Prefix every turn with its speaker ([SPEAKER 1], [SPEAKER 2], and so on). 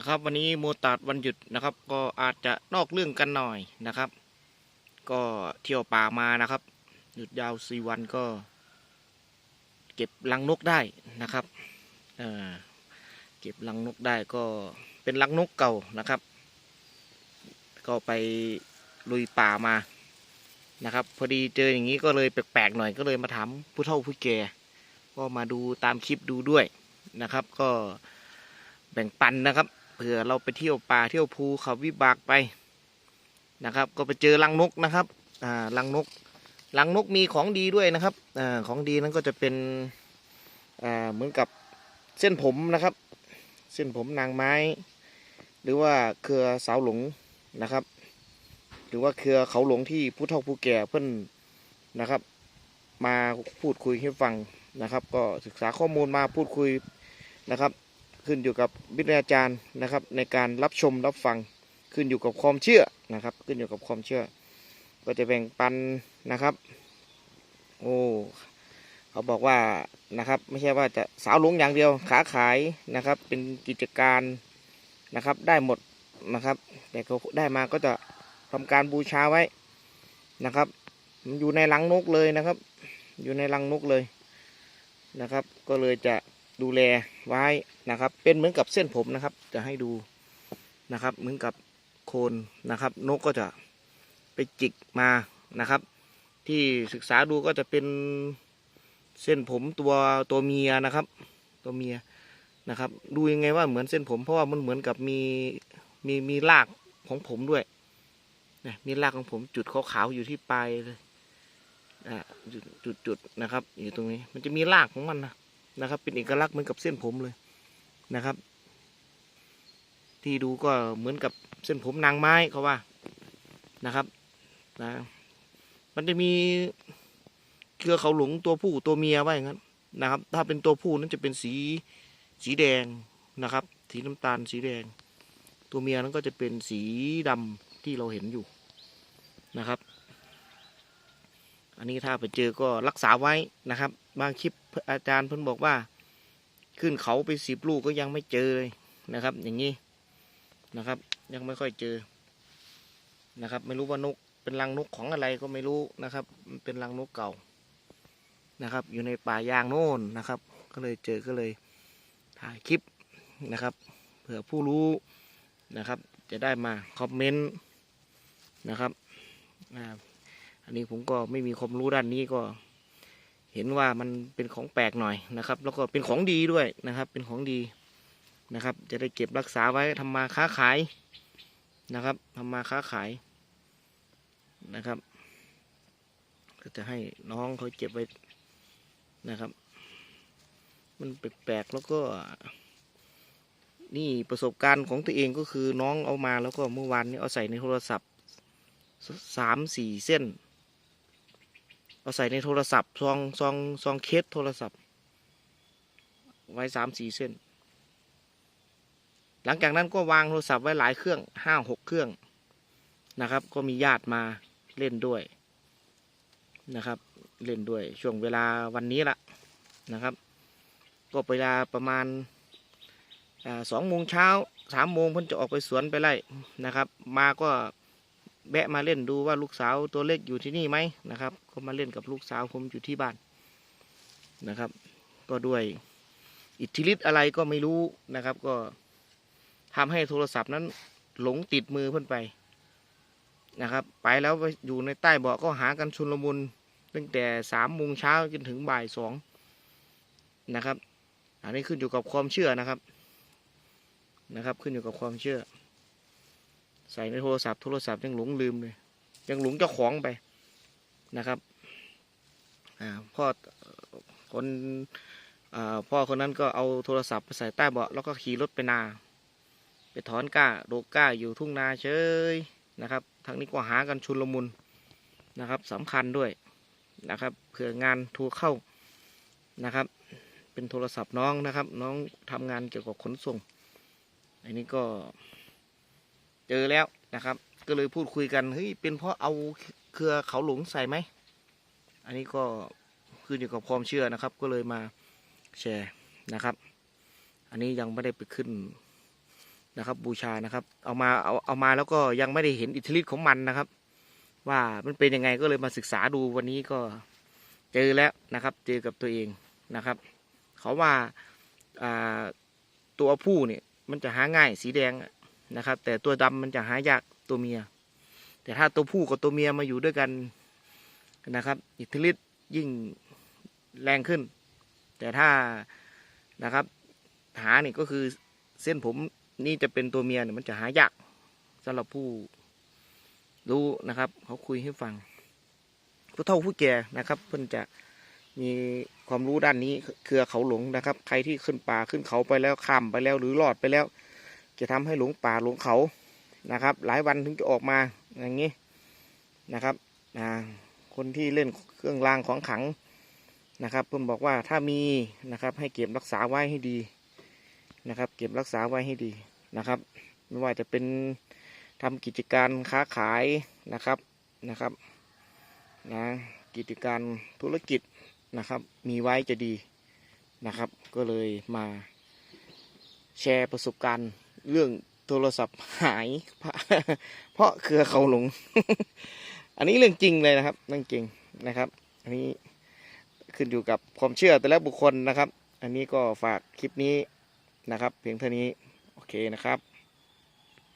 [SPEAKER 1] นะครับ วันนี้โมตัดวันหยุดนะครับ ก็อาจจะนอกเรื่องกันหน่อยนะครับ ก็เที่ยวป่ามานะครับ หยุดยาวสี่วันก็ เก็บลังนกได้นะครับเออเก็บลังนกได้ก็เป็นลังนกเก่านะครับ ก็ไปลุยป่ามานะครับ พอดีเจออย่างนี้ก็เลยแปลกๆหน่อยก็เลยมาถามผู้เฒ่าผู้แก่ก็มาดูตามคลิปดูด้วยนะครับ ก็แบ่งปันนะครับ เผื่อเราไปเที่ยวป่าเที่ยวภูเขาวิบากไปนะครับ ก็ไปเจอลังนกนะครับอ่าลังนกลังนกมีของดีด้วยนะครับอ่าของดีนั้นก็จะเป็นอ่าเหมือนกับเส้นผมนะครับ เส้นผมนางไม้ หรือว่าเครือสาวหลงนะครับ หรือว่าเครือเขาหลงที่ผู้เฒ่าผู้แก่เพื่อนนะครับ มาพูดคุยให้ฟังนะครับ ก็ศึกษาข้อมูลมาพูดคุยนะครับ ขึ้นอยู่กับวิทยาจารย์นะครับ ในการรับชมรับฟังขึ้นอยู่กับความเชื่อนะครับ ขึ้นอยู่กับความเชื่อ ก็จะแบ่งปันนะครับ โอ้เขาบอกว่านะครับ ไม่ใช่ว่าจะสาวหลงอย่างเดียวขาขายนะครับ เป็นกิจการนะครับ ได้หมดนะครับ แต่เขาได้มาก็จะทำการบูชาไว้นะครับ มันอยู่ในรังนกเลยนะครับ อยู่ในรังนกเลยนะครับ ก็เลยจะ ดูแลไว้นะครับ เป็นเหมือนกับเส้นผมนะครับ จะให้ดูนะครับ เหมือนกับโคนนะครับ นกก็จะไปจิกมานะครับ ที่ศึกษาดูก็จะเป็นเส้นผมตัวตัวเมียนะครับ ตัวเมียนะครับ ดูยังไงว่าเหมือนเส้นผมเพราะว่ามันเหมือนกับมีมีมีรากของผมด้วยนี่มีรากของผมจุดขาวๆอยู่ที่ปลายเลยอ่าจุดจุดจุดนะครับ อยู่ตรงนี้ มันจะมีรากของมันนะ นะครับ เป็นเอกลักษณ์เหมือนกับเส้นผมเลยนะครับ ที่ดูก็เหมือนกับเส้นผมนางไม้เขาว่านะครับนะมันจะมีเครือเขาหลงตัวผู้ตัวเมียว่าอย่างนั้นนะครับ ถ้าเป็นตัวผู้นั้นจะเป็นสีสีแดงนะครับ สีน้ำตาลสีแดง ตัวเมียนั้นก็จะเป็นสีดำที่เราเห็นอยู่นะครับ อันนี้ถ้าไปเจอก็รักษาไว้นะครับ บางคลิปอาจารย์เพิ่นบอกว่า ขึ้นเขาไปสิบลูกก็ยังไม่เจอเลยนะครับ อย่างนี้นะครับ ยังไม่ค่อยเจอนะครับ ไม่รู้ว่านกเป็นรังนกของอะไรก็ไม่รู้นะครับ เป็นรังนกเก่านะครับ อยู่ในป่ายางโน่นนะครับ ก็เลยเจอก็เลยถ่ายคลิปนะครับ เผื่อผู้รู้นะครับ จะได้มาคอมเมนต์นะครับอ่า อันนี้ผมก็ไม่มีความรู้ด้านนี้ก็ เห็นว่ามันเป็นของแปลกหน่อยนะครับ แล้วก็เป็นของดีด้วยนะครับ เป็นของดีนะครับ จะได้เก็บรักษาไว้ทำมาค้าขายนะครับทำมาค้าขายนะครับ ก็จะให้น้องเขาเก็บไว้นะครับ มันแปลกๆแล้วก็นี่ประสบการณ์ของตัวเองก็คือน้องเอามาแล้วก็เมื่อวานนี้เอาใส่ในโทรศัพท์สามสี่เส้น เอาใส่ในโทรศัพท์ซองซองซองเคสโทรศัพท์ ไว้สามสี่เส้น หลังจากนั้นก็วางโทรศัพท์ไว้หลายเครื่องห้าหกเครื่องนะครับ ก็มีญาติมาเล่นด้วยนะครับ เล่นด้วยช่วงเวลาวันนี้ละนะครับ ก็เวลาประมาณสองโมงเช้าสามโมงเพิ่นจะออกไปสวนไปไล่นะครับ มาก็ แวะมาเล่นดูว่าลูกสาวตัวเล็กอยู่ที่นี่ไหมนะครับ ก็มาเล่นกับลูกสาวผมอยู่ที่บ้านนะครับ ก็ด้วยอิทธิฤทธิ์อะไรก็ไม่รู้นะครับ ก็ทำให้โทรศัพท์นั้นหลงติดมือเพื่อนไปนะครับ ไปแล้วไปอยู่ในใต้เบาะก็หากันชุนลมุนตั้งแต่สามโมงเช้าจนถึงบ่ายสองนะครับ อันนี้ขึ้นอยู่กับความเชื่อนะครับนะครับ ขึ้นอยู่กับความเชื่อ ส่ในโทรศัพท์โทรศัพท์ยังหลงลืมเลยยังหลงเจ้าของไปนะครับพ่อคนอพ่อคนนั้นก็เอาโทรศัพท์ไปใส่ใต้เบาะแล้วก็ขี่รถไปนา ไปถอนก้าโดกก้าอยู่ทุ่งนาเฉยนะครับทางนี้ก็หากันชุนลมุนนะครับสำคัญด้วยนะครับเผื่องานทัวเข้านะครับ เป็นโทรศัพท์น้องนะครับ น้องทำงานเกี่ยวกับขนส่ง อันนี้ก็ เจอแล้วนะครับ ก็เลยพูดคุยกันเฮ้ยเป็นเพราะเอาเครือเขาหลงใส่ไหม อันนี้ก็ขึ้นอยู่กับความเชื่อนะครับ ก็เลยมาแชร์นะครับ อันนี้ยังไม่ได้ไปขึ้นนะครับ บูชานะครับ เอามาเอาเอามาแล้วก็ยังไม่ได้เห็นอิทธิฤทธิ์ของมันนะครับ ว่ามันเป็นยังไงก็เลยมาศึกษาดูวันนี้ก็เจอแล้วนะครับ เจอกับตัวเองนะครับ เขาว่าอ่าตัวผู้เนี่ยมันจะหาง่ายสีแดง นะครับ แต่ตัวดำมันจะหายากตัวเมีย แต่ถ้าตัวผู้กับตัวเมียมาอยู่ด้วยกันนะครับ อิทธิฤทธิ์ยิ่งแรงขึ้น แต่ถ้านะครับ หาเนี่ยก็คือเส้นผมนี่จะเป็นตัวเมียเนี่ยมันจะหายากสำหรับผู้รู้นะครับ เขาคุยให้ฟัง ผู้เฒ่าผู้แก่นะครับ เพิ่อนจะมีความรู้ด้านนี้ เครือเขาหลงนะครับ ใครที่ขึ้นป่าขึ้นเขาไปแล้วข้ามไปแล้วหรือรอดไปแล้ว จะทำให้หลงป่าหลงเขานะครับ หลายวันถึงจะออกมาอย่างนี้นะครับคนที่เล่นเครื่องรางของขังนะครับ เพิ่นบอกว่าถ้ามีนะครับ ให้เก็บรักษาไว้ให้ดีนะครับ เก็บรักษาไว้ให้ดีนะครับ ไม่ว่าจะเป็นทำกิจการค้าขายนะครับนะครับนะกิจการธุรกิจนะครับ มีไว้จะดีนะครับ ก็เลยมาแชร์ประสบการณ์ เรื่องโทรศัพท์หาย เพราะเครือเขาหลง อันนี้เรื่องจริงเลยนะครับเรื่องจริงนะครับ อันนี้ขึ้นอยู่กับความเชื่อแต่ละบุคคลนะครับ อันนี้ก็ฝากคลิปนี้นะครับ เพียงเท่านี้ โอเคนะครับ